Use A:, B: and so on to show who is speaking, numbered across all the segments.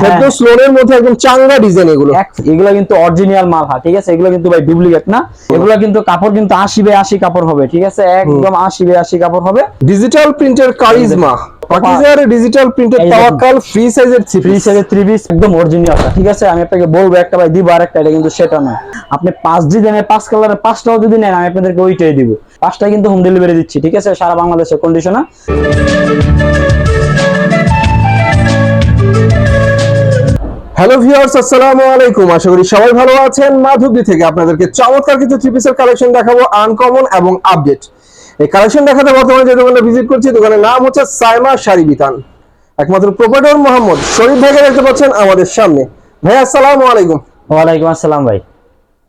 A: ফেরদৌস লোনের মধ্যে একদম চাঙ্গা ডিজাইন এগুলো।
B: এগুলো কিন্তু অরিজিনাল মাল হ্যাঁ ঠিক আছে? এগুলো কিন্তু ভাই ডুপ্লিকেট না? এগুলো কিন্তু কাপড় কিন্তু আশি বাই কাপড় হবে ঠিক আছে? একদম আশি বাই আশি কাপড় হবে।
A: ডিজিটাল প্রিন্টের কারিজমা পাকিজার ডিজিটাল প্রিন্টের তাওয়াক্কাল ফ্রি সাইজের
B: সাইজের একদম অরিজিনাল ঠিক আছে? আমি আপনাকে বলব একটা ভাই দিব আর একটা এটা কিন্তু সেটা নয় আপনি পাঁচ পাঁচ কালারের পাঁচটাও যদি নেন আমি আপনাদেরকে ওইটাই দিব। পাঁচটা কিন্তু হোম ডেলিভারি দিচ্ছি ঠিক আছে? সারা বাংলাদেশের কন্ডিশনে
A: হ্যালো ভিউয়ার্স আসসালামু আলাইকুম। আশা করি সবাই ভালো আছেন। মাধবদী থেকে আপনাদেরকে চমৎকার কিছু থ্রি পিসের কালেকশন দেখাবো আনকমন এবং আপডেট এই কালেকশন দেখাতে বর্তমানে যে দোকানে ভিজিট করছি দোকানের নাম হচ্ছে সাইমা শাড়ি বিতান। একমাত্র প্রোপাইটর মোহাম্মদ শরীফ ভাইকে দেখতে পাচ্ছেন আমাদের সামনে। ভাইয়া আসসালামু আলাইকুম।
B: ওয়ালাইকুম আসসালাম ভাই।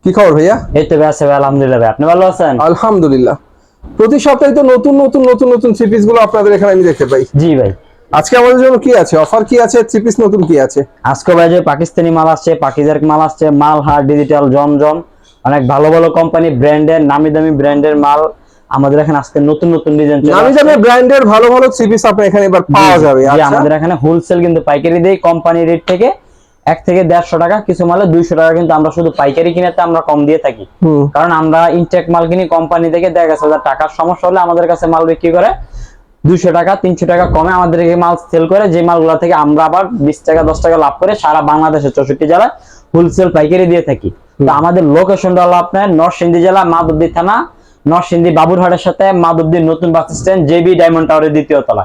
A: কি খবর ভাইয়া?
B: এই তো ভাই আছে ভাই আলহামদুলিল্লাহ ভাই। আপনি ভালো আছেন?
A: আলহামদুলিল্লাহ। প্রতি সপ্তাহে তো নতুন নতুন নতুন নতুন থ্রি পিসগুলো আপনাদের এখানে আমি দেখতে পাই।
B: জি ভাই।
A: আজকে আমাদের জন্য কি আছে? অফার কি আছে? থ্রি পিস নতুন কি আছে?
B: আজকে ভাই যে পাকিস্তানি মাল আসছে পাকিজার মাল আসছে মাল হার ডিজিটাল জমজম অনেক ভালো ভালো কোম্পানি ব্র্যান্ডের নামি দামি ব্র্যান্ডের মাল। আমাদের এখানে আজকে নতুন নতুন ডিজাইন
A: নামি দামি ব্র্যান্ডের ভালো ভালো থ্রি পিস আপনার এখানে এবার পাওয়া যাবে। আচ্ছা।
B: আমাদের এখানে হোলসেল কিন্তু পাইকারি দেই কোম্পানি রেট থেকে এক থেকে দেড়শো টাকা কিছু মালে দুইশো টাকা কিন্তু আমরা শুধু পাইকারি কিনাতে আমরা কম দিয়ে থাকি। কারণ আমরা ইনটেক মাল কিনি কোম্পানি থেকে দেখা গেছে টাকার সমস্যা হলে আমাদের কাছে মাল বিক্রি করে। দুইশো টাকা তিনশো টাকা কমে আমাদেরকে মাল সেল করে যে মালগুলো থেকে আমরা আবার বিশ টাকা দশ টাকা লাভ করে সারা বাংলাদেশের চৌষট্টি জেলায় হোলসেল পাইকারি দিয়ে থাকি। তো আমাদের লোকেশনটা হলো আপনার নরসিংদী জেলা মাধবদী থানা নরসিংদী বাবুরহাটের সাথে মাধবদীর নতুন বাস স্ট্যান্ড জেবি ডায়মন্ড টাওয়ারের দ্বিতীয় তলা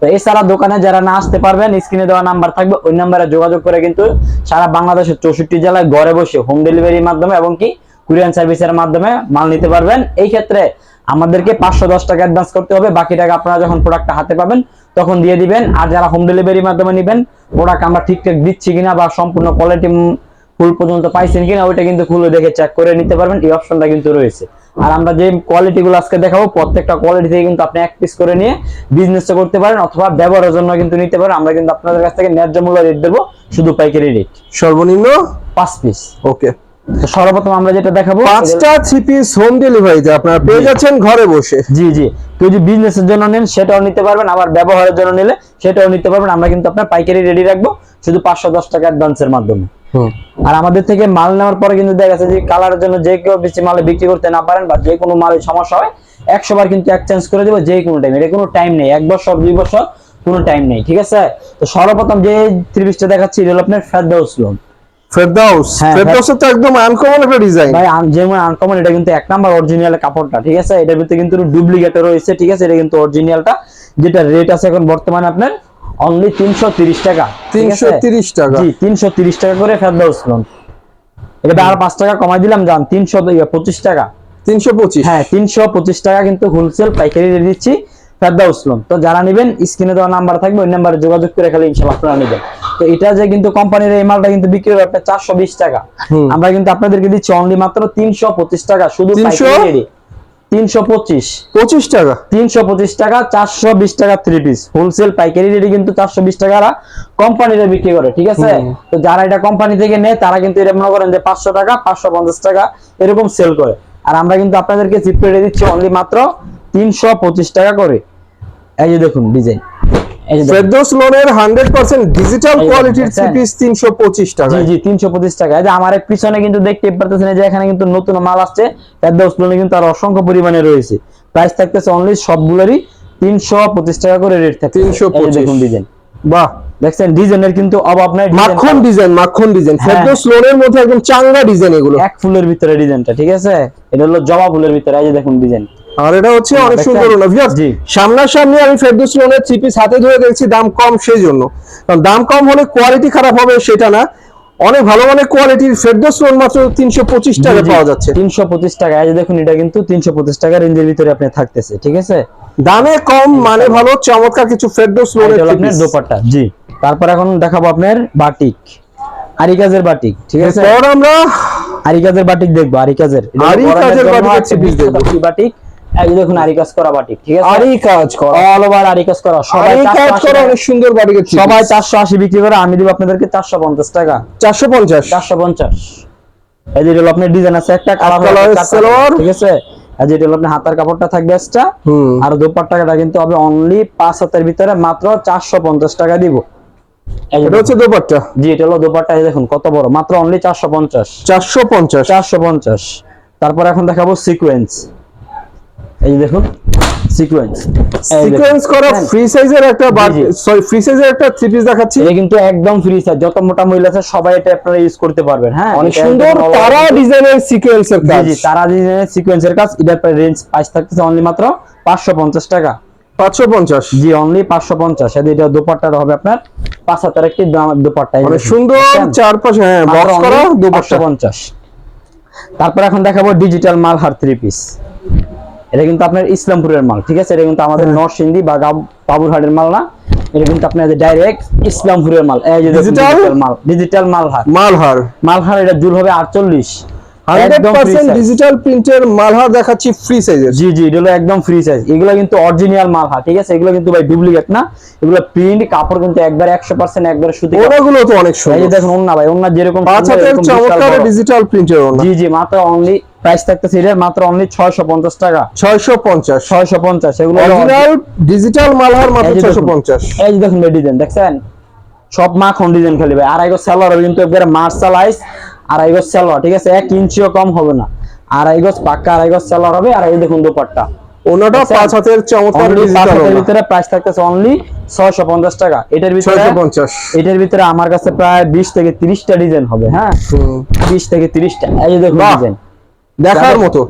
B: তো এছাড়া দোকানে যারা না আসতে পারবেন স্ক্রিনে দেওয়া নাম্বার থাকবে ওই নাম্বারে যোগাযোগ করে কিন্তু সারা বাংলাদেশের চৌষট্টি জেলায় ঘরে বসে হোম ডেলিভারির মাধ্যমে এবং কি কুরিয়ান সার্ভিসের মাধ্যমে মাল নিতে পারবেন। এই ক্ষেত্রে আমাদেরকে পাঁচশো দশ টাকা অ্যাডভান্স করতে হবে। বাকি টাকা আপনারা যখন প্রোডাক্টটা হাতে পাবেন তখন দিয়ে দিবেন। আর যারা হোম ডেলিভারির মাধ্যমে নেবেন প্রোডাক্ট আমরা ঠিকঠাক দিচ্ছি কিনা বা সম্পূর্ণ কোয়ালিটি ফুল পর্যন্ত পাইছেন কিনা ওইটা কিন্তু খুলে দেখে চেক করে নিতে পারবেন। এই অপশনটা কিন্তু রয়েছে। আর আমরা যে কোয়ালিটি গুলো আজকে দেখাবো প্রত্যেকটা কোয়ালিটি থেকে কিন্তু আপনি এক পিস করে নিয়ে বিজনেসটা করতে পারেন অথবা ব্যবহারের জন্য কিন্তু নিতে পারেন। আমরা কিন্তু আপনাদের কাছ থেকে ন্যায্য মূল্য রেট দেবো শুধু পাইকারি রেট
A: সর্বনিম্ন
B: পাঁচ পিস
A: ওকে
B: সর্বপ্রথম আমরা যেটা দেখাবো
A: পাঁচটা থ্রি পিস হোম ডেলিভারিতে আপনারা পেয়ে যাচ্ছেন ঘরে বসে।
B: জি জি। কেউ যদি বিজনেসের জন্য নেন সেটাও নিতে পারবেন। আবার ব্যবহারের জন্য নিলে সেটাও নিতে পারবেন। আমরা কিন্তু আপনার পাইকারি রেডি রাখব শুধু পাঁচশো দশ টাকা অ্যাডভান্সের মাধ্যমে। আর আমাদের থেকে মাল নেওয়ার পরে কিন্তু দেখা যাচ্ছে যে কালারের জন্য যে কেউ বেশি মালে বিক্রি করতে না পারেন বা যে কোনো মালের সমস্যা হয় একশো বার কিন্তু এক্সচেঞ্জ করে দেবো যে কোনো টাইম এটা কোনো টাইম নেই। এক বছর দুই বছর কোনো টাইম নেই। ঠিক আছে? তো সর্বপ্রথম যে থ্রি পিসটা দেখাচ্ছি এটা হলো আপনার ফেরদাউস লোন
A: ফেরদাউস।
B: হ্যাঁ,
A: তো একদম আনকমন একটা ডিজাইন
B: ভাই যেমন আনকমন এটা কিন্তু এক নাম্বার অরিজিনাল কাপড়টা ঠিক আছে? এটার ভিতরে কিন্তু ডুপ্লিকেটও রয়েছে ঠিক আছে? এটা কিন্তু অরিজিনালটা যেটা রেট আছে এখন বর্তমানে আপনার অনলি তিনশো তিরিশ টাকা ঠিক আছে?
A: তিনশো তিরিশ টাকা।
B: জি তিনশো তিরিশ টাকা করে ফেরদাউস লোন এটা আর টাকা কমাই দিলাম যান তিনশো পঁচিশ টাকা। হ্যাঁ টাকা কিন্তু হোলসেল পাইকারি রেট দিচ্ছি ফেরদাউস লোন তো যারা নেবেন স্ক্রিনে দেওয়া নাম্বার থাকবে ওই নাম্বারে যোগাযোগ করে খালি আপনারা নেবেন। তো এটা যে কিন্তু কোম্পানির এই মালটা কিন্তু বিক্রি হবে আপনার চারশো বিশ টাকা। আমরা কিন্তু আপনাদেরকে দিচ্ছি অনলি মাত্র তিনশো পঁচিশ টাকা শুধু
A: 300?
B: তিনশো? পঁচিশ।
A: পঁচিশ টাকা?
B: তিনশো পঁচিশ টাকা চারশো বিশ টাকা থ্রি পিস হোলসেল পাইকারি রেটে কিন্তু চারশো বিশ টাকা কোম্পানিরা বিক্রি করে ঠিক আছে? তো যারা এটা কোম্পানি থেকে নেয় তারা কিন্তু এটা মনে করেন যে পাঁচশো টাকা পাঁচশো পঞ্চাশ টাকা এরকম সেল করে। আর আমরা কিন্তু আপনাদেরকে চিপ রেটে দিচ্ছি অনলি মাত্র তিনশো পঁচিশ টাকা করে। এই যে দেখুন ডিজাইন।
A: ফেরদৌস লোনের হান্ড্রেড পার্সেন্ট ডিজিটাল কোয়ালিটির
B: দেখছেন?
A: থ্রি পিস তিনশো পঁচিশ টাকা
B: জি জি তিনশো পঁচিশ টাকা এই যে আমার পিছনে কিন্তু দেখতে পারতেছেন এই যে এখানে কিন্তু নতুন মাল আসছে। ফেরদৌস লোনে কিন্তু আর অসংখ্য পরিমাণে রয়েছে। প্রাইস থাকতেছে অনলি সবগুলোরই তিনশো পঁচিশ টাকা করে রেট থাকে
A: 325
B: দেখুন ডিজাইন
A: বাহ
B: দেখছেন ডিজাইনের কিন্তু অভাব নাই design
A: মাখন ডিজাইন মাখন ডিজাইন
B: হ্যাঁ।
A: ফেরদৌস লোনের মধ্যে একদম চাঙ্গা ডিজাইন এগুলো।
B: এক ফুলের ভিতরে ডিজাইনটা ঠিক আছে? এটা হলো জবা ফুলের ভিতরে এই যে দেখুন ডিজাইন
A: আর এটা হচ্ছে অনেক সুন্দর
B: জি।
A: সামনাসামনি আমি ফেরদৌস লোনের থ্রি পিস হাতে ধরে দেখছি দাম কম সেই জন্য কারণ দাম কম হলে কোয়ালিটি খারাপ হবে সেটা না। অনেক ভালো কোয়ালিটির ফেরদৌস লোন মাত্র তিনশো পঁচিশ টাকা পাওয়া যাচ্ছে।
B: তিনশো পঁচিশ টাকা। এই দেখুন এটা কিন্তু তিনশো পঁচিশ টাকা রেঞ্জের ভিতরে আপনি থাকতেছে ঠিক আছে?
A: দামে কম মানে ভালো চমৎকার কিছু ফেরদৌস
B: হলো
A: three
B: আপনার দোপাট্টা জি। তারপর এখন দেখাবো আপনার বাটিক আরিকাজের বাটিক ঠিক আছে?
A: আমরা
B: আরিকাজের বাটিক দেখব আরিকাজের। এটা
A: আরি
B: গরমের
A: কাজের
B: জন্য
A: বাটিকের
B: আছে
A: চিপিস দেখব।
B: বিখ্যাত বাটিক। এই দেখুন আরিকাজ করা বাটিক ঠিক আছে?
A: আরই কাজ করা।
B: অল ওভার আরিকাজ করা সবাই
A: কাজ
B: 480
A: করা অনেক সুন্দর বাড়িকে
B: সবাই চারশো আশি বিক্রি করে আমি দিব আপনাদেরকে চারশো পঞ্চাশ টাকা।
A: চারশো পঞ্চাশ।
B: চারশো পঞ্চাশ। এই যে এটা হলো আপনার ডিজাইন আছে একটা কালার
A: সালোয়ার।
B: ঠিক আছে? আর যেটা হলো আপনার হাতার কাপড়টা থাকবে এক্সট্রা আর দোপাট্টাটা কিন্তু হবে অনলি পাঁচ হাতের ভিতরে মাত্র চারশো পঞ্চাশ টাকা দিব।
A: এটা হচ্ছে দোপাট্টা।
B: জি এটা হলো দোপাট্টা দেখুন কত বড় মাত্র অনলি চারশো পঞ্চাশ।
A: চারশো পঞ্চাশ।
B: চারশো পঞ্চাশ। তারপর এখন দেখাবো সিকোয়েন্স এই যে দেখুন সিকোয়েন্স
A: সিকোয়েন্স করা ফ্রি সাইজের একটা
B: হ্যাঁ। জি, জি।
A: সরি ফ্রি সাইজের একটা থ্রি পিস দেখাচ্ছি।
B: এটা কিন্তু একদম ফ্রি সাইজ যত মোটা মহিলা আছে সবাই এটা আপনারা ইউজ করতে পারবেন। হ্যাঁ
A: অনেক সুন্দর তারা ডিজাইনের সিকোয়েন্সের কাজ।
B: জি তারা ডিজাইনের সিকোয়েন্সের কাজ। এটার রেঞ্জ প্রাইস থাকতেছে অনলি মাত্র পাঁচশো পঞ্চাশ টাকা।
A: পাঁচশো পঞ্চাশ।
B: জি অনলি পাঁচশো পঞ্চাশ। এটা দোপাট্টাটা হবে আপনার পাঁচ হাজার একটি দাম- দোপাট্টা।
A: অনেক সুন্দর? চারপাশে হ্যাঁ বক্স করা
B: only
A: দোপাট্টা।
B: 550 তারপর এখন দেখাবো ডিজিটাল মাল হার থ্রি পিস এটা কিন্তু আপনার ইসলামপুরের মাল ঠিক আছে? এটা কিন্তু আমাদের
A: হ্যাঁ।
B: নরসিংদী বা বাবুরহাটের মাল না। এটা কিন্তু আপনার ডাইরেক্ট ইসলামপুরের মাল? ডিজিটাল মাল ডিজিটাল
A: মালহার
B: মালহার মালহার এটা জুল হবে আটচল্লিশ।
A: হান্ড্রেড
B: একদম free
A: পার্সেন্ট
B: size।
A: ডিজিটাল প্রিন্টের মালহার দেখাচ্ছি ফ্রি সাইজের
B: জি জি এগুলো একদম ফ্রি সাইজ এগুলো কিন্তু অরিজিনাল মাল হার ঠিক আছে? এগুলো কিন্তু ভাই ডুপ্লিকেট না। এগুলো প্রিন্ট কাপড় কিন্তু একবার একশো পার্সেন্ট একবার সুতি।
A: ওনাগুলো তো অনেক
B: এই যে দেখুন ওন্না ভাই ওন্না যেরকম
A: পাঁচ হাতের চমৎকার ডিজিটাল প্রিন্টের ওনা
B: জি জি মাত্র অনলি প্রাইস থাকতেছে এটার মাত্র অনলি ছয়শো পঞ্চাশ টাকা।
A: ছয়শো পঞ্চাশ।
B: ছয়শো পঞ্চাশ এগুলো হলো
A: অরিজিনাল। ডিজিটাল মালহার মাত্র
B: এই যে
A: ছয়শো
B: দেখুন।
A: পঞ্চাশ।
B: এই যে দেখুন ডিজাইন দেখছেন? সব মাখন ডিজাইন খালি ভাই। আড়াই গো সেলর কিন্তু একবারে মার্শালাইজ আড়াই গো সেলর ঠিক আছে? এক ইঞ্চিও কম হবে না। আড়াই গজ পাক্কা আড়াই গজ সেলর হবে আর এই দেখুন দুপাট্টা।
A: ওনাটা পাঁচ হাতের চমৎকার
B: পাঁচ হাতের ভিতরে প্রাইস থাকতেছে অনলি ছয়শো পঞ্চাশ টাকা। এটার ভিতরে এটার ভিতরে আমার কাছে প্রায় বিশ থেকে তিরিশটা ডিজাইন হবে হ্যাঁ? বিশ থেকে তিরিশটা। এই যে দেখুন ডিজাইন
A: দেখার মতো।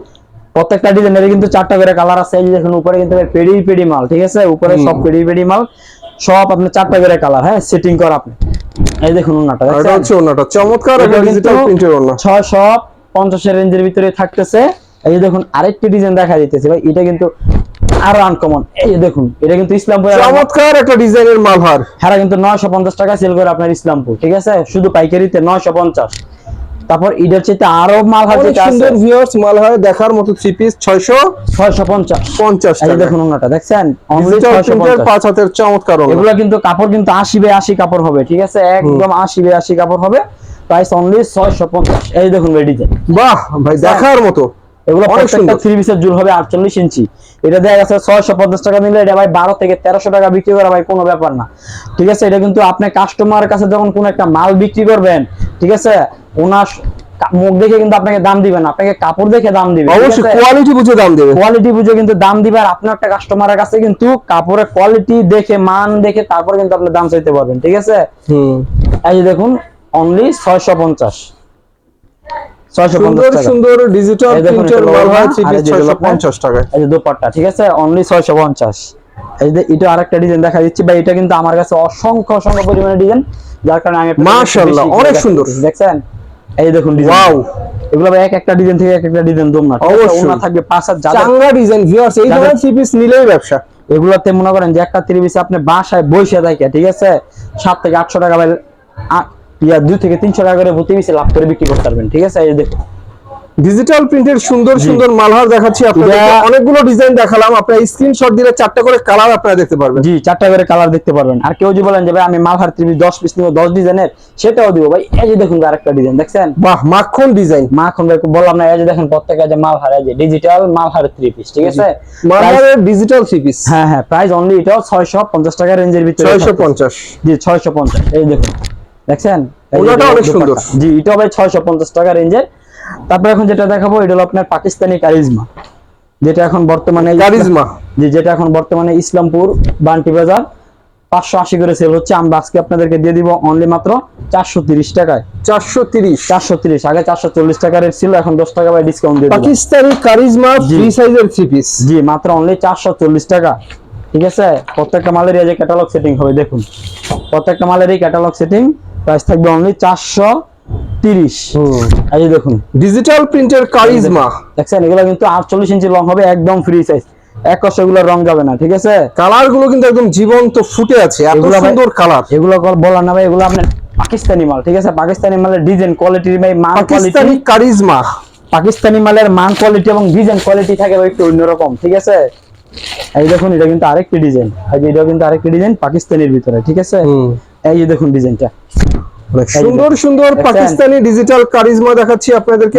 B: প্রত্যেকটা ডিজাইনের কিন্তু চারটা করে কালার আছে। এই দেখুন উপরে কিন্তু পেডি পেডি মাল ঠিক আছে? উপরে সব পেডি পেডি মাল সব আপনার চারটা করে কালার হ্যাঁ? সেটিং করা আপনি। এই দেখুন ওনাটা
A: এটা হচ্ছে ওনাটা চমৎকার একটা ডিজিটাল প্রিন্টের ওনা
B: 650 এর রেঞ্জের ভিতরে থাকতেছে। এই দেখুন আরেকটি ডিজাইন দেখা দিতেছে। ভাই এটা কিন্তু আরও আনকমন এই দেখুন এটা কিন্তু ইসলামপুর
A: চমৎকার একটা ডিজাইনের মালহার।
B: হ্যাঁ কিন্তু নয়শো পঞ্চাশ টাকা সেল করে আপনার ইসলামপুর ঠিক আছে? শুধু পাইকারিতে নয়শো পঞ্চাশ। তারপর ইডের চাইতে আরও মাল
A: অনেক সুন্দর ভিউয়ার্স মালহার দেখার মতো থ্রি পিস টাকা।
B: দেখুন ওনাটা দেখছেন? অনলি
A: পাঁচ হাতের চমৎকার
B: এগুলো কিন্তু কাপড় কিন্তু বাই কাপড় হবে ঠিক আছে? একদম বাই কাপড় হবে। প্রাইস অনলি ছয়শো পঞ্চাশ। এই দেখুন
A: বাহ ভাই দেখার মতো।
B: এগুলো প্রত্যেকটা থ্রি পিসের জুল হবে আটচল্লিশ ইঞ্চি। এটা দেখা গেছে ছয়শো পঞ্চাশ টাকা নিলে এটা ভাই বারো থেকে তেরোশো টাকা বিক্রি করা ভাই কোনো ব্যাপার না। ঠিক আছে? এটা কিন্তু আপনি কাস্টমারের কাছে যখন কোনো একটা মাল বিক্রি করবেন ঠিক আছে? ওনার মুখ দেখে কিন্তু আপনাকে দাম দিবেন না, আপনাকে কাপড় দেখে দাম দিবে।
A: অবশ্যই কোয়ালিটি বুঝে দাম দেবে।
B: কোয়ালিটি বুঝে কিন্তু দাম দিবে আর আপনার একটা কাস্টমারের কাছে কিন্তু কাপড়ের কোয়ালিটি দেখে মান দেখে তারপর কিন্তু আপনি দাম চাইতে পারবেন ঠিক আছে? এই যে দেখুন অনলি ছয়শো পঞ্চাশ। ছয়শো
A: সুন্দর
B: পঞ্চাশ টাকা।
A: সুন্দর ডিজিটাল
B: এই
A: প্রিন্টের
B: যে দোপাট্টা ঠিক আছে? অনলি এই এটা আরেকটা ডিজাইন দেখা দিচ্ছি। বা এটা কিন্তু আমার কাছে অসংখ্য অসংখ্য পরিমাণে ডিজাইন যার কারণে আমি
A: মাশাআল্লাহ, অনেক সুন্দর।
B: দেখছেন? এই দেখুন
A: ওয়াও
B: এগুলো এক একটা ডিজাইন থেকে এক একটা ডিজাইন দম না
A: অবশ্যই।
B: থাকবে পাঁচ হাজার
A: চাঙ্গা ডিজাইন ভিউয়ার্স এই ধরনের থ্রি পিস নিলেই ব্যবসা।
B: এগুলোতে মনে করেন যে একটা থ্রি পিস আপনি বাসায় বসে থাকে ঠিক আছে? সাত থেকে আটশো টাকা বা আ- ইয়া দুই থেকে তিনশো টাকা করে প্রতি পিসে লাভ করে বিক্রি করতে পারবেন ঠিক আছে? এই দেখুন।
A: ডিজিটাল প্রিন্টের সুন্দর সুন্দর মালহার দেখাচ্ছি আপনাদের অনেকগুলো ডিজাইন দেখালাম। আপনারা স্ক্রিনশট দিলে চারটা করে কালার আপনারা দেখতে পারবেন।
B: জি চারটা করে কালার দেখতে পারবেন। আর কেউ যদি বলেন যে ভাই আমি মালহার ত্রিপিস দশ পিস নিব দশ ডিজাইনের সেটাও দিব। ভাই এই যে দেখুন আরেকটা ডিজাইন দেখছেন?
A: বাহ মাখন ডিজাইন
B: মা এখন ভাই বললাম না এই যে দেখেন প্রত্যেকে যে মালহার এই যে ডিজিটাল মালহার থ্রি পিস ঠিক আছে?
A: মালহারের ডিজিটাল থ্রি পিস
B: হ্যাঁ হ্যাঁ প্রাইস অনলি এটাও ছয়শো পঞ্চাশ টাকা রেঞ্জের ভিতরে
A: ছয়শো
B: থাকতেছে।
A: পঞ্চাশ।
B: জি ছয়শো পঞ্চাশ এই দেখুন দেখছেন?
A: ওনাটা অনেক সুন্দর।
B: জি এটা ভাই ছয়শো পঞ্চাশ টাকা রেঞ্জের তারপর এখন যেটা দেখাবো এটা হলো আপনার পাকিস্তানি কারিজমা যেটা এখন বর্তমানে
A: কারিজমা?
B: জি যেটা এখন বর্তমানে ইসলামপুর বান্টি বাজার পাঁচশো আশি করে সেল হচ্ছে। আমরা আজকে আপনাদেরকে দিয়ে দিব অনলি মাত্র চারশো তিরিশ টাকায়।
A: চারশো তিরিশ?
B: চারশো তিরিশ আগে চারশো চল্লিশ টাকা রেট ছিল এখন দশ টাকা বাই ডিসকাউন্ট দিয়ে।
A: পাকিস্তানি কারিজমা। ফ্রি সাইজের থ্রি পিস
B: জি মাত্র অনলি চারশো চল্লিশ টাকা। ঠিক আছে? প্রত্যেকটা মালের এই যে ক্যাটালগ সেটিং হবে দেখুন। প্রত্যেকটা মালের এই ক্যাটালগ সেটিং প্রাইস থাকবে অনলি চারশো তিরিশ। এই দেখুন।
A: ডিজিটাল প্রিন্টের কারিজমা
B: দেখছেন এগুলো কিন্তু আটচল্লিশ ইঞ্চি লং হবে একদম ফ্রি সাইজ এক কষ্ট রং যাবে না ঠিক আছে?
A: কালারগুলো কিন্তু একদম জীবন্ত ফুটে আছে এত সুন্দর কালার
B: এগুলো কল- না ভাই এগুলো আপনার পাকিস্তানি মাল ঠিক আছে? পাকিস্তানি মালের ডিজাইন কোয়ালিটি ভাই মান কোয়ালিটি
A: কারিজমা
B: পাকিস্তানি মালের মান কোয়ালিটি এবং ডিজাইন কোয়ালিটি থাকে ভাই একটু অন্যরকম ঠিক আছে? এই দেখুন এটা কিন্তু আরেকটি ডিজাইন এই যে এটাও কিন্তু আরেকটি ডিজাইন পাকিস্তানির ভিতরে ঠিক আছে? এই যে দেখুন ডিজাইনটা
A: সুন্দর সুন্দর পাকিস্তানি ডিজিটাল কারিজমা দেখাচ্ছি আপনাদেরকে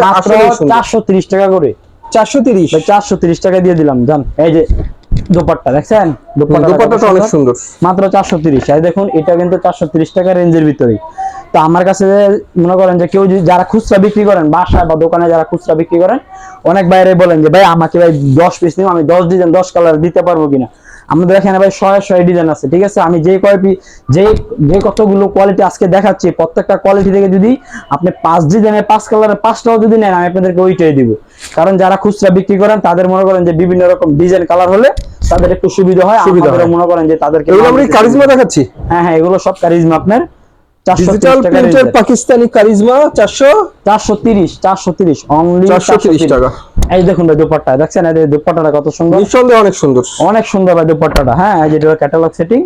B: চারশো তিরিশ টাকা করে।
A: চারশো তিরিশ।
B: চারশো তিরিশ টাকা দিয়ে দিলাম জান। এই যে দোপাট্টা দেখছেন? দোপাট্টাটা
A: অনেক
B: সুন্দর। মাত্র চারশো তিরিশ। আর দেখুন এটা কিন্তু চারশো তিরিশ টাকা রেঞ্জের ভিতরেই। তো আমার কাছে মনে করেন যে কেউ যারা খুচরা বিক্রি করেন বাসায় বা দোকানে যারা খুচরা বিক্রি করেন অনেক বাইরে বলেন যে ভাই আমাকে ভাই দশ পিস নিও আমি দশ ডিজাইন দশ কালার দিতে পারব কিনা? আমাদের এখানে ভাই শয়ে শয়ে ডিজাইন আছে ঠিক আছে? আমি যে কয় যে যে কতগুলো কোয়ালিটি আজকে দেখাচ্ছি প্রত্যেকটা কোয়ালিটি থেকে যদি আপনি পাঁচ ডিজাইনের পাঁচ কালারের পাঁচটাও যদি নেন আমি আপনাদেরকে ওইটাই দিব। কারণ যারা খুচরা বিক্রি করেন তাদের মনে করেন যে বিভিন্ন রকম ডিজাইন কালার হলে তাদের একটু সুবিধা হয়।
A: সুবিধা হয়।
B: মনে করেন যে তাদেরকে
A: এগুলো
B: দিতে
A: কারিজমা দেখাচ্ছি।
B: হ্যাঁ হ্যাঁ এগুলো সব কারিজমা আপনার।
A: ডিজিটাল পাকিস্তানি কারিজমা চারশো?
B: চারশো তিরিশ চারশো তিরিশ অনলি
A: চারশো তিরিশ। টাকা।
B: এই দেখুন ভাই দুপাট্টা দেখছেন? এই দুপাট্টাটা কত সুন্দর?
A: নিঃসন্দেহে অনেক সুন্দর।
B: অনেক সুন্দর ভাই দুপাট্টাটা হ্যাঁ? এই যেটা ক্যাটালগ সেটিং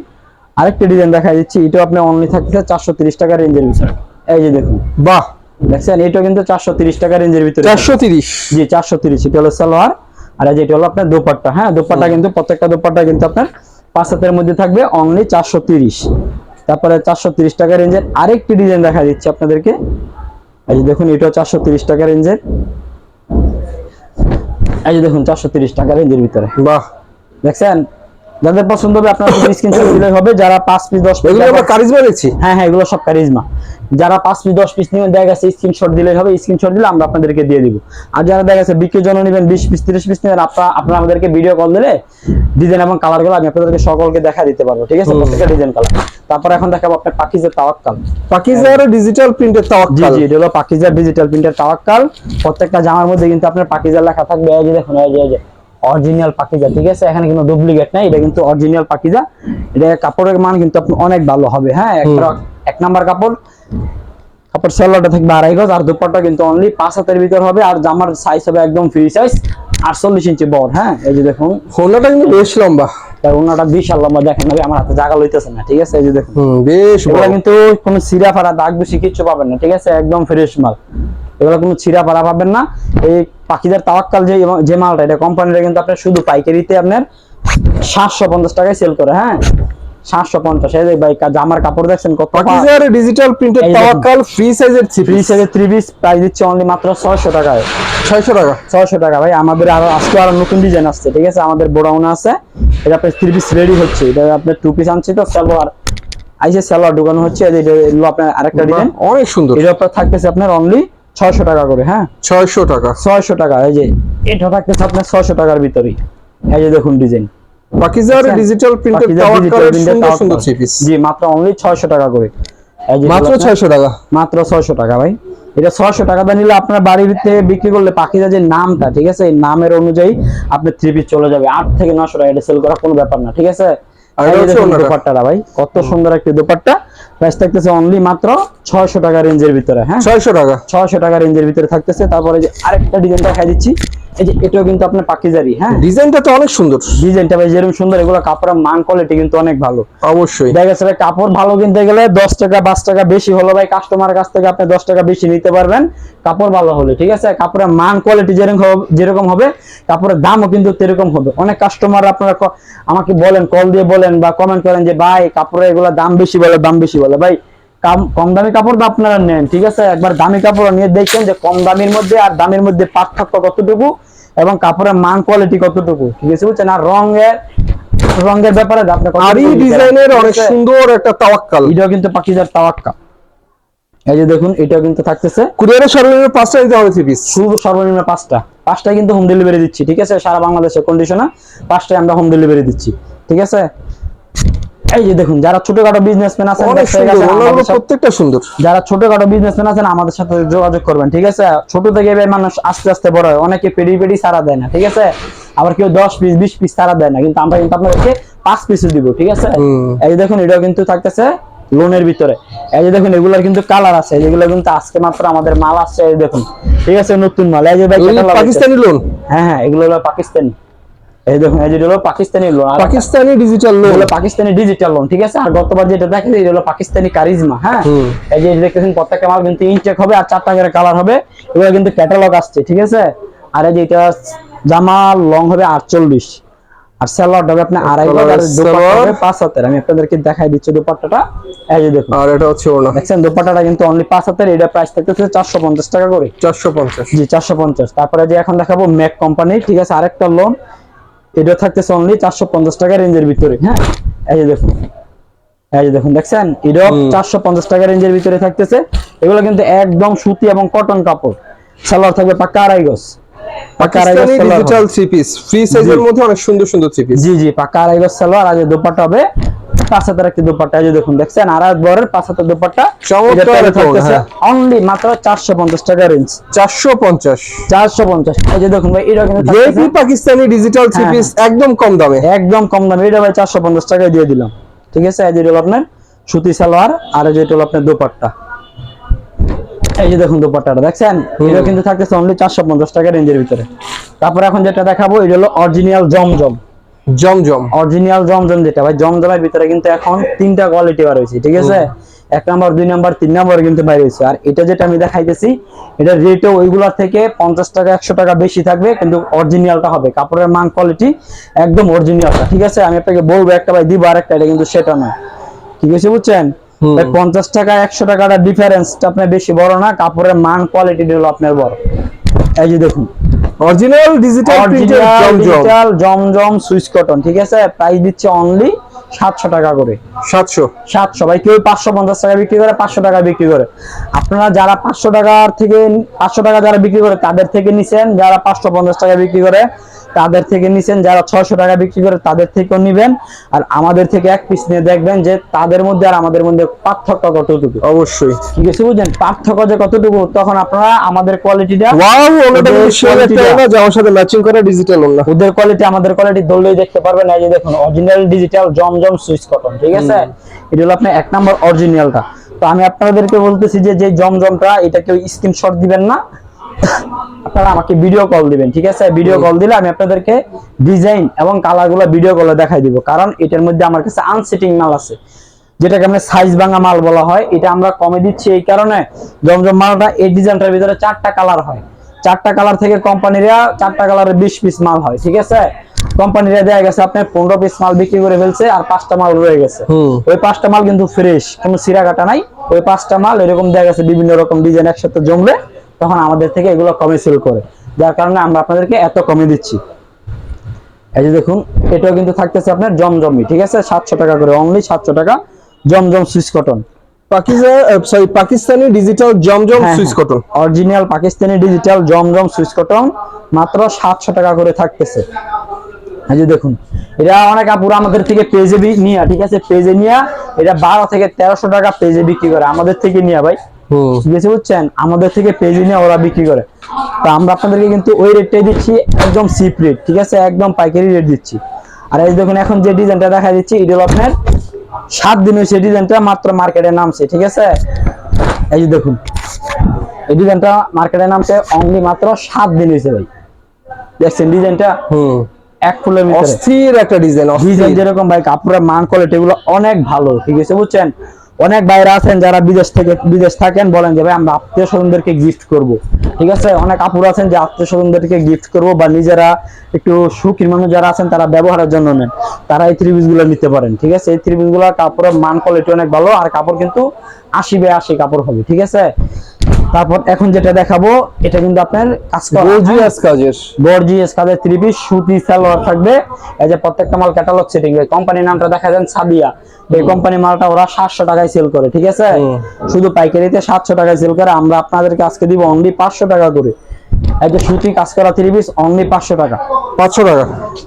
B: আরেকটা ডিজাইন দেখা দিচ্ছি এটাও আপনি অনলি থাকতেছে চারশো তিরিশ টাকা রেঞ্জের ভিতরে। এই যে দেখুন।
A: বাহ!
B: দেখছেন? এটা কিন্তু চারশো তিরিশ টাকা রেঞ্জের ভিতরে।
A: চারশো তিরিশ?
B: জি চারশো তিরিশ। এটা হলো সালোয়ার আর এই যে এটা হলো আপনার দোপাট্টা হ্যাঁ? দোপাট্টা কিন্তু প্রত্যেকটা দোপাট্টা কিন্তু আপনার পাঁচ হাতের মধ্যে থাকবে অনলি চারশো তিরিশ। তারপরে চারশো তিরিশ টাকা রেঞ্জের আরেকটি ডিজাইন দেখা দিচ্ছি আপনাদেরকে। এই যে দেখুন এটাও চারশো তিরিশ টাকা রেঞ্জের এই যে দেখুন চারশো তিরিশ টাকা রেঞ্জের ভিতরে।
A: বাহ।
B: দেখছেন? যাদের পছন্দ হবে আপনার স্ক্রিনশট দিলেই হবে। যারা পাঁচ পিস দশ পিস
A: এগুলো আমরা কারিজমা দেখছি
B: হ্যাঁ হ্যাঁ এগুলো সব কারিজমা। যারা পাঁচ পিস দশ পিস নিবেন দেখা গেছে স্ক্রিনশট দিলেই হবে। স্ক্রিনশট দিলে আমরা আপনাদেরকে দিয়ে দিব। আর যারা দেখা গেছে বিক্রির জন্য নেবেন বিশ পিস তিরিশ পিস নেবেন আপনারা আপনারা আমাদেরকে ভিডিও কল দিলে ডিজাইন এবং কালারগুলো আমি আপনাদেরকে সকলকে দেখা দিতে পারব ঠিক আছে? প্রত্যেকটা ডিজাইন কালার তারপর এখন দেখাবো আপনার পাকিজের তাওয়াক্কাল।
A: পাকিস্তানের ডিজিটাল প্রিন্টেড
B: জি
A: তাওয়াক্কাল।
B: জি জি এটা হলো পাকিজার ডিজিটাল প্রিন্টের তাওয়াক্কাল। প্রত্যেকটা জামার মধ্যে কিন্তু আপনার পাকিজার লেখা থাকবে। এই যে দেখুন এই যে। অরিজিনাল পাকিজা ঠিক আছে? এখানে কোনো ডুপ্লিকেট নাই এটা কিন্তু অরিজিনাল পাকিজা। এটা কাপড়ের মান কিন্তু অনেক ভালো হবে হ্যাঁ? এক নাম্বার কাপড়। কাপড় সেলোটা থাকবে আড়াই গজ আর দুপাট্টা কিন্তু অনলি পাঁচ হাতের ভিতর হবে আর জামার সাইজ হবে একদম ফ্রি সাইজ আটচল্লিশ ইঞ্চি বড় হ্যাঁ? এই যে দেখুন।
A: হোন্ডাটা কিন্তু বেশ লম্বা।
B: তার ওনাটা বিশাল লম্বা দেখেন ভাই আমার হাতে জায়গা লইতেছে না ঠিক আছে? এই যে দেখুন।
A: বেশ
B: এগুলো কিন্তু কোনো ছিঁড়া ফাড়া দাগ বেশি কিচ্ছু পাবেন না ঠিক আছে? একদম ফ্রেশ মাল। এগুলো কোনো ছিঁড়া ফাড়া পাবেন না এই পাখিদের তাওয়াক্কাল যে যে মালটা এটা কোম্পানিটা কিন্তু আপনার শুধু পাইকারিতে আপনার সাতশো পঞ্চাশ টাকায় সেল করে হ্যাঁ সাতশো পঞ্চাশ এই ভাই জামার কাপড় দেখছেন কত
A: ডিজিটাল প্রিন্টেড তাওয়াক্কাল ফ্রি সাইজের
B: ফ্রি সাইজের থ্রি পিস প্রাইস দিচ্ছে অনলি মাত্র ছয়শো টাকায়
A: ছয়শো টাকা
B: ছয়শো টাকা ভাই আমাদের আরও আজকে আরও নতুন ডিজাইন আসছে ঠিক আছে আমাদের বোডাউনে আছে এটা আপনার থ্রি পিস রেডি হচ্ছে এটা আপনার টু পিস আনছি তো সালোয়ার আইসে সালোয়ার ঢুকানো হচ্ছে এই যে এটা আপনার আরেকটা ডিজাইন
A: অনেক সুন্দর
B: এটা আপনার থাকতেছে আপনার অনলি ছয়শো টাকা করে হ্যাঁ?
A: ছয়শো টাকা।
B: ছয়শো টাকা এই যে এটা থাকতেছে আপনার ছয়শো টাকার ভিতরেই। এই যে দেখুন ডিজাইন।
A: ডিজিটাল প্রিন্টেড তাওয়াক্কালের সুন্দর সুন্দর থ্রি পিস
B: জি মাত্র অনলি ছয়শো টাকা করে।
A: মাত্র
B: এগুলো আপনার-
A: ছয়শো টাকা।
B: মাত্র ছয়শো টাকা ভাই। এটা ছয়শো টাকা দিয়ে নিলে আপনার বাড়িতে বিক্রি করলে পাখিজা যে নামটা ঠিক আছে? এই নামের অনুযায়ী আপনার থ্রি পিস চলে যাবে। আট থেকে নশো টাকা এটা সেল করা কোনো ব্যাপার না ঠিক আছে? দোপাট্টাটা ভাই কত সুন্দর একটি দোপাট্টা। প্রাইস থাকতেছে অনলি মাত্র ছয়শো টাকা রেঞ্জের ভিতরে হ্যাঁ?
A: ছয়শো টাকা।
B: ছয়শো টাকা রেঞ্জের ভিতরে থাকতেছে। তারপরে যে আরেকটা ডিজাইন দেখাই দিচ্ছি। এই যে এটাও কিন্তু আপনার পাখিজারি হ্যাঁ?
A: ডিজাইনটা তো অনেক সুন্দর।
B: ডিজাইনটা ভাই যেরকম সুন্দর এগুলো কাপড়ের মান কোয়ালিটি কিন্তু অনেক ভালো।
A: অবশ্যই।
B: দেখা ভাই কাপড় ভালো কিনতে গেলে দশ টাকা পাঁচ টাকা বেশি হলো ভাই কাস্টমার কাছ থেকে আপনি দশ টাকা বেশি নিতে পারবেন। কাপড় ভালো হলে ঠিক আছে? কাপড়ের মান কোয়ালিটি যেরকম যেরকম হবে কাপড়ের দামও কিন্তু সেরকম হবে। অনেক কাস্টমার আপনারা আমাকে বলেন কল দিয়ে বলেন বা কমেন্ট করেন যে ভাই কাপড়ের এগুলো দাম বেশি বলে দাম বেশি বলে। ভাই কাম- দামি কাপড় তো আপনারা নেন ঠিক আছে? একবার দামি কাপড় নিয়ে দেখছেন যে কম দামের মধ্যে আর দামের মধ্যে পার্থক্য কতটুকু এবং কাপড়ের মান কোয়ালিটি কতটুকু ঠিক আছে বুঝছেন? আর রঙের রঙের ব্যাপারে আপনি কতটুকু
A: আরই ডিজাইনের অনেক সুন্দর একটা তাওয়াক্কাল।
B: এটাও কিন্তু পাকিজার তাওয়াক্কা এই যে দেখুন এটাও কিন্তু থাকতেছে।
A: কুরিয়ারের সর্বনিম্ন পাঁচটা দিতে হবে থ্রি পিস
B: শুধু সর্বনিম্ন পাঁচটা। পাঁচটায় কিন্তু হোম ডেলিভারি দিচ্ছি ঠিক আছে? সারা বাংলাদেশের কন্ডিশনে পাঁচটায় আমরা হোম ডেলিভারি দিচ্ছি ঠিক আছে? এই যে দেখুন যারা ছোটখাটো বিজনেসম্যান আছেন
A: প্রত্যেকটা সুন্দর।
B: যারা ছোটখাটো বিজনেসম্যান আছেন আমাদের সাথে যোগাযোগ করবেন ঠিক আছে? ছোট থেকে মানুষ আস্তে আস্তে বড় হয়। অনেকে পেডি পেডি সারা দেয় না ঠিক আছে? আবার কেউ দশ পিস বিশ পিস সারা দেয় না কিন্তু আমরা কিন্তু আপনাদেরকে পাঁচ পিসও দিব ঠিক আছে? এই দেখুন এটাও কিন্তু থাকতেছে লোনের ভিতরে। এই যে দেখুন এগুলোর কিন্তু কালার আছে যেগুলো কিন্তু আজকে মাত্র আমাদের মাল আসছে এই দেখুন ঠিক আছে? নতুন মাল এই যে।
A: পাকিস্তানি লোন
B: হ্যাঁ হ্যাঁ এগুলো হলো পাকিস্তানি। এই দেখুন এই হলো Pakistani lawn
A: Pakistani digital lawn
B: এগুলো পাকিস্তানি ডিজিটাল লোন ঠিক আছে? আর গতবার যেটা দেখেন এটা হলো পাকিস্তানি কারিজমা হ্যাঁ? এই যে দেখতেছেন প্রত্যেকটা মাল কিন্তু ইনটেক হবে আর চারটা করে কালার হবে। এগুলো কিন্তু ক্যাটালগ আসছে ঠিক আছে? আর এই যে এটা জামা লং হবে আটচল্লিশ। আর স্যালোয়ার হবে আপনি আড়াই গজ দুপাট্টা হবে পাঁচ হাতের। আমি আপনাদেরকে দেখাই দিচ্ছি দুপাট্টাটা। এই যে দেখুন।
A: আর এটা হচ্ছে
B: দেখছেন দুপাট্টাটা কিন্তু অনলি পাঁচ হাতের এটা প্রাইস থাকতেছে চারশো পঞ্চাশ টাকা করে। জি তারপরে যে এখন দেখাবো ম্যাক কোম্পানি ঠিক আছে? আরেকটা লোন এটা থাকতেছে অনলি চারশো পঞ্চাশ টাকা রেঞ্জের ভিতরে হ্যাঁ? এই যে দেখুন এই যে দেখুন দেখছেন? এটাও। চারশো পঞ্চাশ টাকা রেঞ্জের ভিতরে থাকতেছে। এগুলো কিন্তু একদম সুতি এবং কটন কাপড়। সালোয়ার থাকবে পাক্কা আড়াই গজ। পাক্কা আড়াই গজ
A: ডিজিটাল থ্রি পিস ফ্রি সাইজের। মধ্যে অনেক সুন্দর সুন্দর থ্রি পিস
B: জি জি পাকা আড়াই গজ সালোয়ার আর দোপাট্টা হবে পাঁচ হাতের একটি দোপাট্টা এই যে দেখুন দেখছেন? আড়াই বরের পাঁচ হাতের দোপাট্টা
A: চমৎকার tone, হ্যাঁ।
B: অনলি মাত্র চারশো পঞ্চাশ টাকা রেঞ্জ
A: চারশো পঞ্চাশ।
B: চারশো পঞ্চাশ। এই যে দেখুন ভাই এটা কিন্তু
A: পাকিস্তানি ডিজিটাল থ্রি পিস একদম কম দামে।
B: একদম কম দামে। এটা ভাই চারশো পঞ্চাশ টাকায় দিয়ে দিলাম। ঠিক আছে? এই যে হলো আপনার সুতি সালোয়ার আর এই যে হলো আপনার দোপাট্টা। এই যে দেখুন দোপাট্টাটা দেখছেন? এটা কিন্তু থাকতেছে অনলি চারশো পঞ্চাশ টাকা রেঞ্জের ভিতরে। তারপর এখন যেটা দেখাবো এটা হলো অরিজিনাল জমজম।
A: জমজম।
B: অরিজিনাল জমজম যেটা ভাই জমজমের ভিতরে কিন্তু এখন তিনটা কোয়ালিটি বার হয়েছে ঠিক আছে? এক নাম্বার দুই নাম্বার তিন নাম্বার কিন্তু বাইরে হয়েছে। আর এটা যেটা আমি দেখাইতেছি এটা রেটও ওইগুলোর থেকে পঞ্চাশ টাকা একশো টাকা বেশি থাকবে কিন্তু অরিজিনালটা হবে। কাপড়ের মান কোয়ালিটি একদম অরিজিনালটা ঠিক আছে? আমি আপনাকে বলব একটা ভাই দিব আর একটা এটা কিন্তু সেটা নয় ঠিক আছে বুঝছেন? পঞ্চাশ টাকা একশো টাকাটা ডিফারেন্সটা আপনার বেশি বড় না কাপড়ের মান কোয়ালিটি হলো আপনার বড়। এই যে দেখুন।
A: Original digital printed Zamzam
B: digital Zamzam Swiss cotton ঠিক আছে? প্রাইস দিচ্ছে অনলি সাতশো টাকা করে।
A: 700
B: 700 ভাই কেউ পাঁচশো পঞ্চাশ টাকা বিক্রি করে পাঁচশো টাকা বিক্রি করে। আপনারা যারা পাঁচশো টাকার থেকে পাঁচশো টাকা যারা বিক্রি করে তাদের থেকে নিছেন। যারা পাঁচশো পঞ্চাশ টাকা বিক্রি করে তাদের থেকে নিছেন যারা ছয়শো টাকা বিক্রি করে তাদের থেকেও নিবেন। আর আমাদের থেকে এক পিস নিয়ে দেখবেন যে তাদের মধ্যে আর আমাদের মধ্যে পার্থক্য কতটুকু।
A: অবশ্যই।
B: ঠিক আছে বুঝলেন? পার্থক্য যে কতটুকু তখন আপনারা আমাদের কোয়ালিটিটা
A: সাথে ম্যাচিং করা ডিজিটাল
B: ওদের কোয়ালিটি আমাদের কোয়ালিটি দেখতে পারবেন। এই যে দেখুন original digital Zamzam Swiss cotton ঠিক আছে? এটা হলো আপনার এক নাম্বার অরিজিনালটা তো আমি আপনাদেরকে বলতেছি যে যে জমজমটা এটা কেউ স্ক্রিনশট দিবেন না। আপনারা আমাকে ভিডিও কল দিবেন ঠিক আছে? ভিডিও কল দিলে আমি আপনাদেরকে ডিজাইন এবং কালারগুলো ভিডিও কলে দেখাই দিব। কারণ এটার মধ্যে আমার কাছে আনসেটিং মাল আছে। যেটাকে আমরা সাইজ ভাঙা মাল বলা হয়। এটা আমরা কমে দিচ্ছি এই কারণে জমজম মালটা এই ডিজাইনটার ভিতরে চারটা কালার হয়। চারটা কালার থেকে কোম্পানিরা চারটা কালারের বিশ পিস মাল হয় ঠিক আছে? কোম্পানিরা দেয়া গেছে আপনার পনেরো পিস মাল বিক্রি করে ফেলছে আর পাঁচটা মাল রয়ে গেছে। ওই পাঁচটা মাল কিন্তু ফ্রেশ কোনো সিরা কাটা নাই। ওই পাঁচটা মাল এরকম দেখা গেছে বিভিন্ন রকম ডিজাইন একসাথে জমলে তখন আমাদের থেকে এগুলো কমে সেল করে। যার কারণে আমরা আপনাদেরকে এত কমে দিচ্ছি। এই যে দেখুন এটাও কিন্তু থাকতেছে আপনার জমজমি ঠিক আছে? সাতশো টাকা করে অনলি সাতশো টাকা Zamzam Swiss cotton
A: sorry Pakistani digital Zamzam Swiss cotton
B: original Pakistani digital Zamzam Swiss cotton মাত্র সাতশো টাকা করে থাকতেছে। এই যে দেখুন এটা অনেক আপুরা আমাদের থেকে পেজে নিয়ে ঠিক আছে? পেজে নিয়ে এটা বারো থেকে তেরোশো টাকা পেজে বিক্রি করে আমাদের থেকে নিয়ে ভাই। ঠিক আছে বুঝছেন? আমাদের থেকে পেজে নিয়ে ওরা বিক্রি করে। তো আমরা আপনাদেরকে কিন্তু ওই রেটটাই দিচ্ছি একদম চিপ রেট ঠিক আছে? একদম পাইকারি রেট দিচ্ছি। আর এই দেখুন এখন যে ডিজাইনটা দেখা দিচ্ছি এটা আপনার সাত দিন হয়েছে ডিজাইনটা মাত্র মার্কেটে নামছে ঠিক আছে? এই যে দেখুন এই ডিজাইনটা মার্কেটে নামছে অনলি মাত্র সাত দিন হয়েছে ভাই। দেখছেন ডিজাইনটা
A: হুম।
B: এক ফুলের ভিতরে।
A: অস্থির একটা ডিজাইন
B: ডিজাইন যেরকম ভাই কাপড়ের মান কোয়ালিটি এগুলো অনেক ভালো ঠিক আছে বুঝছেন? অনেক বাইরে আছেন যারা বিদেশ থেকে, বিদেশ থাকেন, বলেন যে, ভাই, আমরা আত্মীয় স্বজনদেরকে গিফট করব। ঠিক আছে? অনেক আপুর আছেন যে, আত্মীয় স্বজনদেরকে গিফট করব বা নিজেরা একটু সুখী মানুষ যারা আছেন, তারা ব্যবহারের জন্য নেন। তারা এই থ্রি গুলো নিতে পারেন, ঠিক আছে? এই থ্রি গুলো কাপড়ের মান কোয়ালিটি অনেক ভালো, আর কাপড় কিন্তু আশি বে আশি কাপড় হবে, ঠিক আছে? তারপর এখন যেটা দেখাবো এটা কিন্তু আপনার?
A: গর্জিয়াস কাজের।
B: গর্জিয়াস কাজের থ্রি পিস সুতি সালোয়ার থাকবে। এই যে প্রত্যেকটা মাল ক্যাটালগ সেটিং কোম্পানির নামটা দেখা যান সাদিয়া এই কোম্পানি মালটা ওরা সাতশো টাকায় সেল করে ঠিক আছে? শুধু পাইকারিতে সাতশো টাকায় সেল করে। আমরা আপনাদেরকে আজকে দিব অনলি পাঁচশো টাকা করে। এই যে সুতি কাজ করা থ্রি পিস অনলি পাঁচশো টাকা।
A: পাঁচশো টাকা?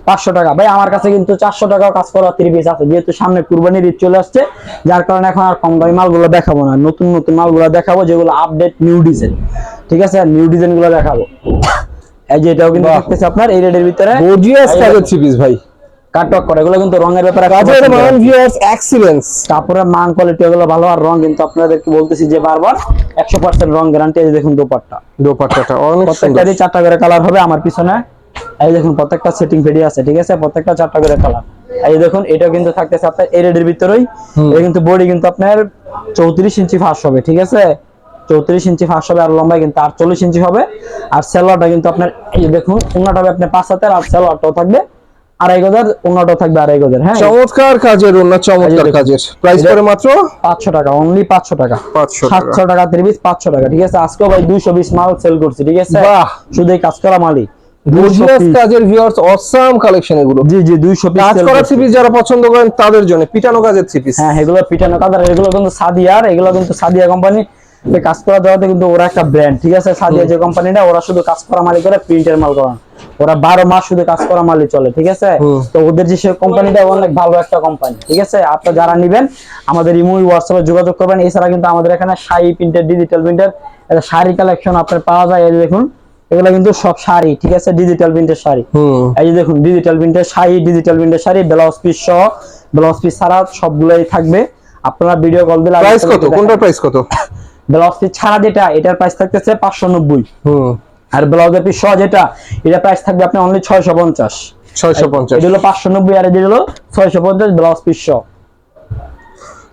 B: পাঁচশো টাকা। ভাই আমার কাছে কিন্তু চারশো টাকাও কাজ করা থ্রি পিস আছে। যেহেতু সামনে কুরবানির ঈদ চলে আসছে যার কারণে এখন আর কম দামি মালগুলো দেখাবো না। নতুন নতুন মালগুলো দেখাবো যেগুলো আপডেট নিউ ডিজাইন ঠিক আছে? নিউ ডিজাইনগুলো দেখাবো। এই যে এটাও কিন্তু
A: বাহ।
B: আপনার এই রেটের ভিতরে।
A: গর্জিয়াস কাজের থ্রি পিস ভাই।
B: কাটওয়ার্ক করে এগুলো কিন্তু রঙের ব্যাপারে
A: কাজের মান ভিউয়ার্স এক্সিলেন্স
B: কাপড়ের মান কোয়ালিটি এগুলো ভালো আর রং কিন্তু আপনাদেরকে বলতেছি যে বারবার একশো পার্সেন্ট রং গ্যারান্টি এই দেখুন দোপাট্টা।
A: দোপাট্টাটা অনেক সুন্দর।
B: প্রত্যেকটারই চারটা করে কালার হবে আমার পিছনে। এই দেখুন প্রত্যেকটা সেটিং ফেডি আছে ঠিক আছে? প্রত্যেকটা চারটা করে কালার এই দেখুন এটাও কিন্তু থাকতেছে আপনার এই রেডের ভিতরেই। এটা কিন্তু বডি কিন্তু আপনার চৌত্রিশ ইঞ্চি ফাঁস হবে ঠিক আছে? চৌত্রিশ ইঞ্চি ফাঁস হবে আর লম্বাই কিন্তু আটচল্লিশ ইঞ্চি হবে। আর সেলোয়ারটা কিন্তু আপনার এই দেখুন উন্নাটা হবে আপনার পাঁচ হাতের আর সেলোয়ারটাও থাকবে আড়াই গজার উন্নাটাও থাকবে আড়াই গজার হ্যাঁ?
A: চমৎকার কাজের ওনা চমৎকার কাজের। প্রাইস মাত্র?
B: পাঁচশো টাকা অনলি পাঁচশো টাকা।
A: 500 টাকা।
B: সাতশো টাকা ত্রিশ পাঁচশো টাকা ঠিক আছে? আজকেও ভাই দুইশো বিশ মাল সেল করছি ঠিক আছে?
A: বাহ।
B: শুধু এই কাজ করা মালই।
A: গর্জিয়াস কাজের ভিউয়ার্স অসাম কালেকশন এগুলো।
B: জি জি দুইশো
A: কাজ করা থ্রি পিস যারা পছন্দ করেন তাদের জন্য পিটানো কাজের থ্রি পিস
B: হ্যাঁ এগুলো পিটানো কাদার এগুলো কিন্তু সাদিয়ার এগুলো কিন্তু সাদিয়া কোম্পানি কাজ করা দেওয়াতে কিন্তু ওরা একটা ব্র্যান্ড ঠিক আছে? সাদিয়া যে কোম্পানিটা ওরা শুধু কাজ করা মালি করে প্রিন্টের মাল করা। ওরা বারো মাস শুধু কাজ করা মালই চলে ঠিক আছে? তো ওদের যে সে কোম্পানিটা অনেক ভালো একটা কোম্পানি ঠিক আছে? আপনারা যারা নিবেন আমাদের ইমুই হোয়াটসঅ্যাপে যোগাযোগ করবেন। এছাড়া কিন্তু আমাদের এখানে শাড়ি প্রিন্টের ডিজিটাল প্রিন্টের একটা শাড়ি কালেকশন আপনার পাওয়া যায়। এই দেখুন এগুলো কিন্তু সব শাড়ি ঠিক আছে? ডিজিটাল প্রিন্টের শাড়ি। এই যে দেখুন ডিজিটাল প্রিন্টের শাড়ি ডিজিটাল প্রিন্টের শাড়ি ব্লাউজ পিস সহ ব্লাউজ পিস ছাড়া সবগুলোই থাকবে। আপনারা ভিডিও কল দিলে
A: প্রাইস কত? কোনটার প্রাইস কত?
B: ব্লাউজ পিস ছাড়া যেটা এটার প্রাইস থাকতেছে পাঁচশো নব্বই।
A: হুম।
B: আর ব্লাউজের পিস সহ যেটা এটা প্রাইস থাকবে আপনি অনলি ছয়শো পঞ্চাশ।
A: ছয়শো পঞ্চাশ।
B: এটা হলো পাঁচশো নব্বই আর এটা হলো ছয়শো পঞ্চাশ ব্লাউজ পিস সহ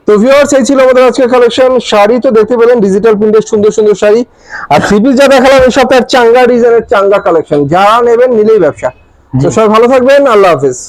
A: তো ভিউয়ার্স এই ছিল আমাদের আজকের কালেকশন শাড়ি তো দেখতে পেলেন ডিজিটাল প্রিন্টের সুন্দর সুন্দর শাড়ি। আর পিস যা দেখালাম এই সপ্তাহের চাঙ্গা ডিজাইনের চাঙ্গা কালেকশন যারা নেবেন নিলেই ব্যবসা। তো সবাই ভালো থাকবেন আল্লাহ হাফিজ।